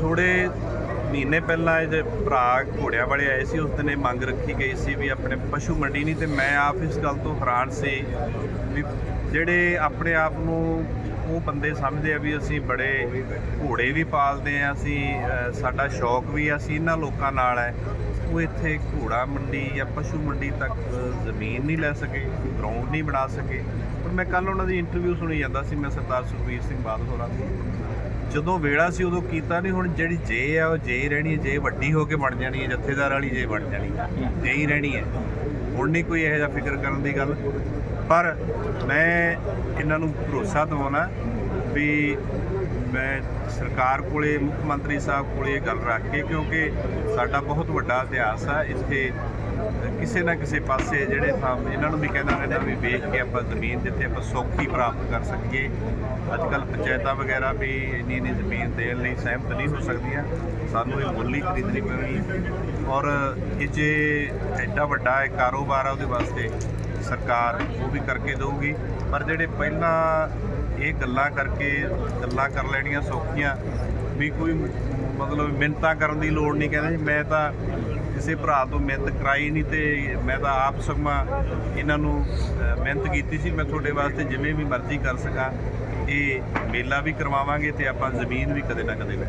ਥੋੜੇ ਮਹੀਨੇ ਪਹਿਲਾਂ ਇਹਦੇ ਭਰਾ ਘੋੜਿਆਂ ਵਾਲੇ ਆਏ ਸੀ ਉਸ ਦਿਨ ਇਹ ਮੰਗ ਰੱਖੀ ਗਈ ਸੀ ਵੀ ਆਪਣੇ ਪਸ਼ੂ ਮੰਡੀ ਨਹੀਂ ਤੇ ਮੈਂ ਆਪ ਇਸ ਗੱਲ ਤੋਂ ਹੈਰਾਨ ਸੀ ਵੀ ਜਿਹੜੇ ਆਪਣੇ ਆਪ ਨੂੰ ਉਹ ਬੰਦੇ ਸਮਝਦੇ ਆ ਵੀ ਅਸੀਂ ਬੜੇ ਘੋੜੇ ਵੀ ਪਾਲਦੇ ਆ ਅਸੀਂ ਸਾਡਾ ਸ਼ੌਕ ਵੀ ਆ, ਅਸੀਂ ਇਹਨਾਂ ਲੋਕਾਂ ਨਾਲ ਹੈ ਉਹ ਇੱਥੇ ਘੋੜਾ ਮੰਡੀ ਜਾਂ ਪਸ਼ੂ ਮੰਡੀ ਤੱਕ ਜ਼ਮੀਨ ਨਹੀਂ ਲੈ ਸਕੇ ਗਰਾਊਂਡ ਨਹੀਂ ਬਣਾ ਸਕੇ। ਪਰ ਮੈਂ ਕੱਲ ਉਹਨਾਂ ਦੀ ਇੰਟਰਵਿਊ ਸੁਣੀ ਜਾਂਦਾ ਸੀ ਮੈਂ ਸਰਦਾਰ ਸੁਖਬੀਰ ਸਿੰਘ ਬਾਦਲ ਹੋਰਾਂ ਦੀ। ਜਦੋਂ ਵੇਲਾ ਸੀ ਉਦੋਂ ਕੀਤਾ ਨਹੀਂ, ਹੁਣ ਜਿਹੜੀ ਜੇ ਆ, ਉਹ ਜੇ ਰਹਿਣੀ ਹੈ, ਜੇ ਵੱਡੀ ਹੋ ਕੇ ਬਣ ਜਾਣੀ ਹੈ, ਜਥੇਦਾਰ ਵਾਲੀ ਜੇ ਬਣ ਜਾਣੀ ਹੈ, ਜੇ ਹੀ ਰਹਿਣੀ ਹੈ। ਹੁਣ ਨਹੀਂ ਕੋਈ ਇਹੋ ਜਿਹਾ ਫਿਕਰ ਕਰਨ ਦੀ ਗੱਲ। ਪਰ ਮੈਂ ਇਹਨਾਂ ਨੂੰ ਭਰੋਸਾ ਦਿਵਾਉਣਾ ਵੀ ਮੈਂ ਸਰਕਾਰ ਕੋਲੇ, ਮੁੱਖ ਮੰਤਰੀ ਸਾਹਿਬ ਕੋਲੇ ਇਹ ਗੱਲ ਰੱਖ ਕੇ, ਕਿਉਂਕਿ ਸਾਡਾ ਬਹੁਤ ਵੱਡਾ ਇਤਿਹਾਸ ਆ, ਇੱਥੇ ਕਿਸੇ ਨਾ ਕਿਸੇ ਪਾਸੇ ਜਿਹੜੇ ਥਾਂ ਇਹਨਾਂ ਨੂੰ ਵੀ ਕਹਿੰਦਾ ਰਹਿੰਦਾ ਵੀ ਵੇਖ ਕੇ ਆਪਾਂ ਜ਼ਮੀਨ ਜਿੱਥੇ ਆਪਾਂ ਸੌਖੀ ਪ੍ਰਾਪਤ ਕਰ ਸਕੀਏ। ਅੱਜ ਕੱਲ ਪੰਚਾਇਤਾਂ ਵਗੈਰਾ ਵੀ ਇੰਨੀ ਇੰਨੀ ਜ਼ਮੀਨ ਦੇਣ ਲਈ ਸਹਿਮਤ ਨਹੀਂ ਹੋ ਸਕਦੀਆਂ। ਸਾਨੂੰ ਇਹ ਮੁੱਲੀ ਖਰੀਦਣੀ ਪੈਣੀ ਔਰ ਇਹ ਜੇ ਐਡਾ ਵੱਡਾ ਇਹ ਕਾਰੋਬਾਰ ਆ ਉਹਦੇ ਵਾਸਤੇ ਸਰਕਾਰ ਉਹ ਵੀ ਕਰਕੇ ਦੇਊਗੀ। ਪਰ ਜਿਹੜੇ ਪਹਿਲਾਂ ਇਹ ਗੱਲਾਂ ਕਰਕੇ ਗੱਲਾਂ ਕਰ ਲੈਣੀਆਂ ਸੌਖੀਆਂ ਵੀ ਕੋਈ ਮਤਲਬ ਮਿੰਨਤਾਂ ਕਰਨ ਦੀ ਲੋੜ ਨਹੀਂ ਕਹਿੰਦੇ ਜੀ, ਮੈਂ ਤਾਂ ਕਿਸੇ ਭਰਾ ਤੋਂ ਮਿਹਨਤ ਕਰਾਈ ਨਹੀਂ ਤੇ ਮੈਂ ਤਾਂ ਆਪ ਸਗਮਾ ਇਹਨਾਂ ਨੂੰ ਮਿਹਨਤ ਕੀਤੀ ਸੀ। ਮੈਂ ਤੁਹਾਡੇ ਵਾਸਤੇ ਜਿਵੇਂ ਵੀ ਮਰਜ਼ੀ ਕਰ ਸਕਾਂ। ਇਹ ਮੇਲਾ ਵੀ ਕਰਵਾਵਾਂਗੇ ਤੇ ਆਪਾਂ ਜ਼ਮੀਨ ਵੀ ਕਦੇ ਨਾ ਕਦੇ ਲੈ